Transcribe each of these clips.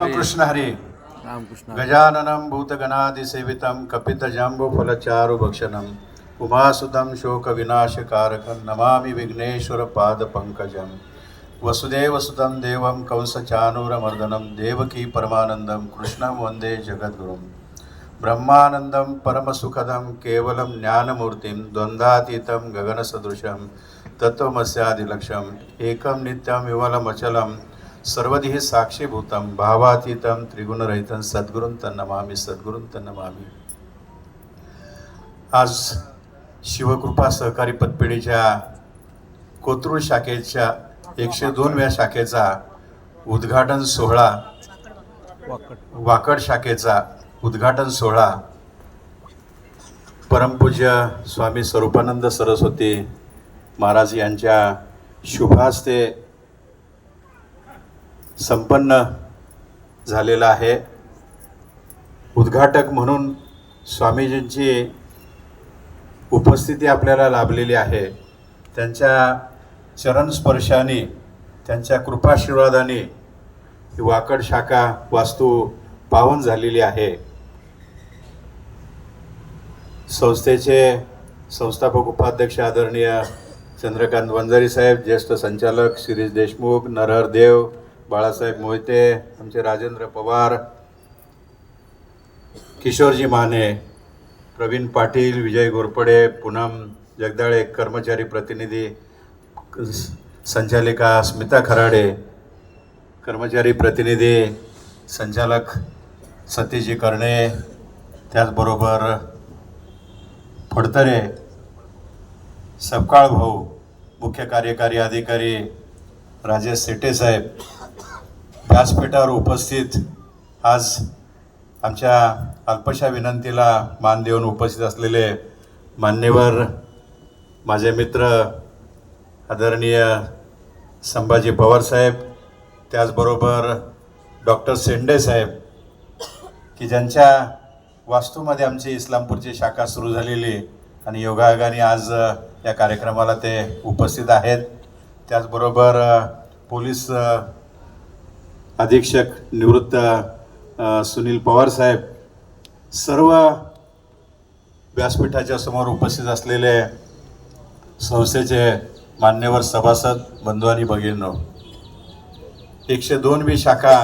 कृष्ण हरी। गजाननं भूतगणादिसेवितं कपितजाम्बुफलचारुभक्षणम् उमासुतं शोकविनाशकारकं नमामि विघ्नेश्वरपादपङ्कजं वसुदेवसुतं देवं कंसचानूरमर्दनं देवकी परमानन्दं कृष्णं वन्दे जगद्गुरुं ब्रह्मानन्दं परमसुखदं केवलं ज्ञानमूर्तिं द्वन्द्वातीतं गगनसदृशं तत्त्वमस्यादिलक्ष्यम् एकं नित्यं विमलमचलं सर्वधी साक्षीभूतम भावातीतम त्रिगुणरहितं सद्गुरुं तन्नमामी सद्गुरुं तन्नमामी. आज शिवकृपा सहकारी पतपेढीच्या कोथरूळ शाखेच्या एकशे दोनव्या शाखेचा उद्घाटन सोहळा वाकड शाखेचा उद्घाटन सोहळा परमपूज्य स्वामी स्वरूपानंद सरस्वती महाराज यांच्या शुभास्ते संपन्न झालेला आहे. उद्घाटक म्हणून स्वामीजींची उपस्थिती आपल्याला लाभलेली आहे. त्यांच्या चरणस्पर्शाने त्यांच्या कृपाशीर्वादाने ही वाकड शाखा वास्तू पावन झालेली आहे. संस्थेचे संस्थापक उपाध्यक्ष आदरणीय चंद्रकांत वंजारी साहेब ज्येष्ठ संचालक शिरीष देशमुख नरहर देव बाळासाहेब मोहिते आमचे राजेंद्र पवार किशोरजी माने प्रवीण पाटील विजय घोरपडे पूनम जगदाळे कर्मचारी प्रतिनिधी संचालिका स्मिता खराडे कर्मचारी प्रतिनिधी संचालक सतीजी कर्णे त्याचबरोबर फडतरे सपकाळ भाऊ मुख्य कार्यकारी अधिकारी राजेश सेटे साहेब व्यासपीठावर उपस्थित आज आमच्या अल्पशा विनंतीला मान देऊन उपस्थित असलेले मान्यवर माझे मित्र आदरणीय संभाजी पवार साहेब त्याचबरोबर डॉक्टर सेंडे साहेब की ज्यांच्या वास्तूमध्ये आमची इस्लामपूरची शाखा सुरू झालेली आणि योगायोगाने आज या कार्यक्रमाला ते उपस्थित आहेत. त्याचबरोबर पोलीस अधीक्षक निवृत्त सुनील पवार साहेब सर्व व्यासपीठाच्या समोर उपस्थित असलेले संस्थेचे मान्यवर सभासद बंधू आणि भगिनो एकशे दोनवी शाखा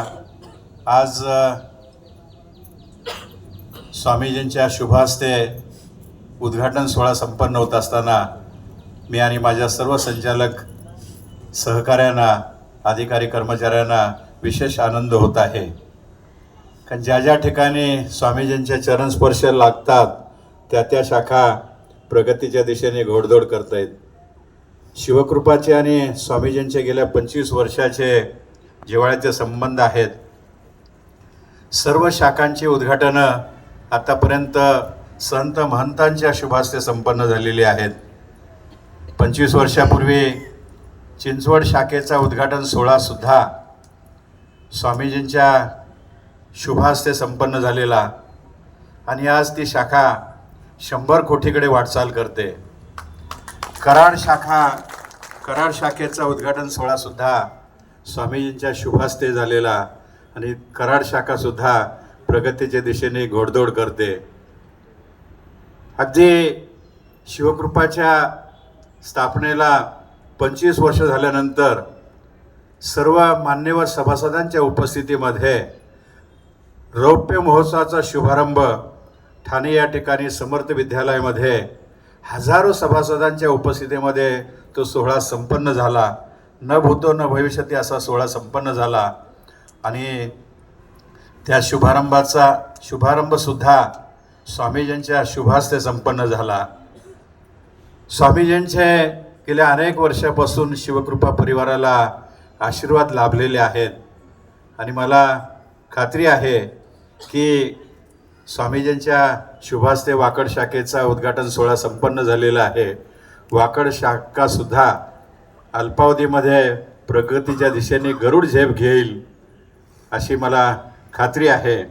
आज स्वामीजींच्या शुभास्ते उद्घाटन सोहळा संपन्न होत असताना मी आणि माझ्या सर्व संचालक सहकाऱ्यांना अधिकारी कर्मचाऱ्यांना विशेष आनंद होत आहे. कारण ज्या ज्या ठिकाणी स्वामीजींचे चरणस्पर्श लागतात त्या त्या शाखा प्रगतीच्या दिशेने घोडदौड करत आहेत शिवकृपाचे आणि स्वामीजींचे गेल्या पंचवीस वर्षाचे जिवाळ्याचे संबंध आहेत. सर्व शाखांची उद्घाटनं आतापर्यंत संत महंतांच्या शुभास्ते संपन्न झालेली आहेत. पंचवीस वर्षापूर्वी चिंचवड शाखेचा उद्घाटन सोहळासुद्धा स्वामीजींच्या शुभास्ते संपन्न झालेला आणि आज ती शाखा शंभर कोटीकडे वाटचाल करते. कराड शाखा कराड शाखेचा उद्घाटन सोहळासुद्धा स्वामीजींच्या शुभास्ते झालेला आणि कराड शाखासुद्धा प्रगतीच्या दिशेने घोडदौड करते. अगदी शिवकृपाच्या स्थापनेला पंचवीस वर्ष झाल्यानंतर सर्व मान्यवर सभासदांच्या उपस्थितीमध्ये रौप्य महोत्सवाचा शुभारंभ ठाणे या ठिकाणी समर्थ विद्यालयामध्ये हजारो सभासदांच्या उपस्थितीमध्ये तो सोहळा संपन्न झाला. न भूतो न भविष्यती असा सोहळा संपन्न झाला. आणि त्या शुभारंभाचा शुभारंभसुद्धा स्वामीजींच्या शुभास्ते संपन्न झाला. स्वामीजींचे गेल्या अनेक वर्षापासून शिवकृपा परिवाराला आशीर्वाद लाभलेले आहेत. आणि मला खात्री आहे की स्वामीजींच्या शुभास्ते वाकड शाखेचा उद्घाटन सोहळा संपन्न झालेला आहे. वाकड शाखासुद्धा अल्पावधीमध्ये प्रगतीच्या दिशेने गरुड झेप घेईल अशी मला खात्री आहे.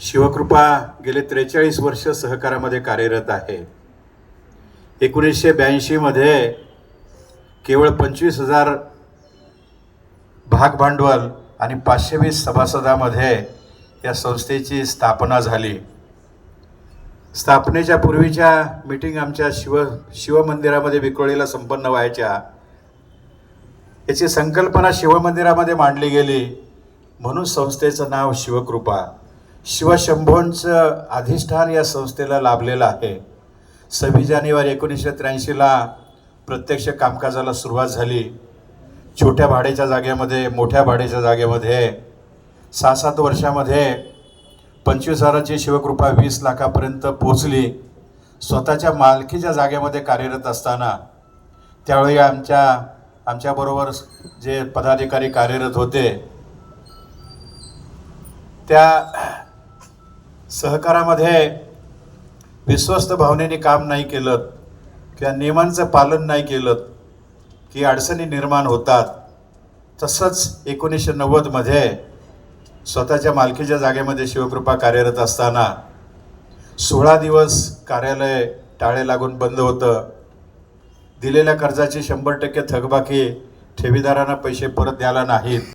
शिवकृपा गेले त्रेचाळीस वर्ष सहकारामध्ये कार्यरत आहे. एकोणीसशे ब्याऐंशीमध्ये केवळ पंचवीस हजार भाग भांडवल आणि पाचशे वीस सभासदामध्ये या संस्थेची स्थापना झाली. स्थापनेच्या पूर्वीच्या मीटिंग आमच्या शिव शिवमंदिरामध्ये विक्रोळीला संपन्न व्हायच्या. याची संकल्पना शिवमंदिरामध्ये मांडली गेली. म्हणून संस्थेचं नाव शिवकृपा. शिवशंभोंचं अधिष्ठान या संस्थेला लाभलेलं आहे. सव्वीस जानेवारी एकोणीसशे त्र्याऐंशीला प्रत्यक्ष कामकाजाला सुरुवात झाली. छोट्या भाड्याच्या जागेमध्ये मोठ्या भाड्याच्या जागेमध्ये सहा सात वर्षामध्ये पंचवीस हजाराची शिवकृपा वीस लाखापर्यंत पोचली स्वतःच्या मालकीच्या जागेमध्ये कार्यरत असताना त्यावेळी आमच्या आमच्याबरोबर जे पदाधिकारी कार्यरत होते त्या सहकारामध्ये विश्वस्त भावनेने काम नाही केलं किंवा नियमांचं पालन नाही केलं की अडचणी निर्माण होतात. तसंच एकोणीसशे नव्वदमध्ये स्वतःच्या मालकीच्या जागेमध्ये शिवकृपा कार्यरत असताना सोळा दिवस कार्यालय टाळे लागून बंद होतं. दिलेल्या कर्जाची शंभर टक्के थकबाकी ठेवीदारांना पैसे परत द्यायला नाहीत.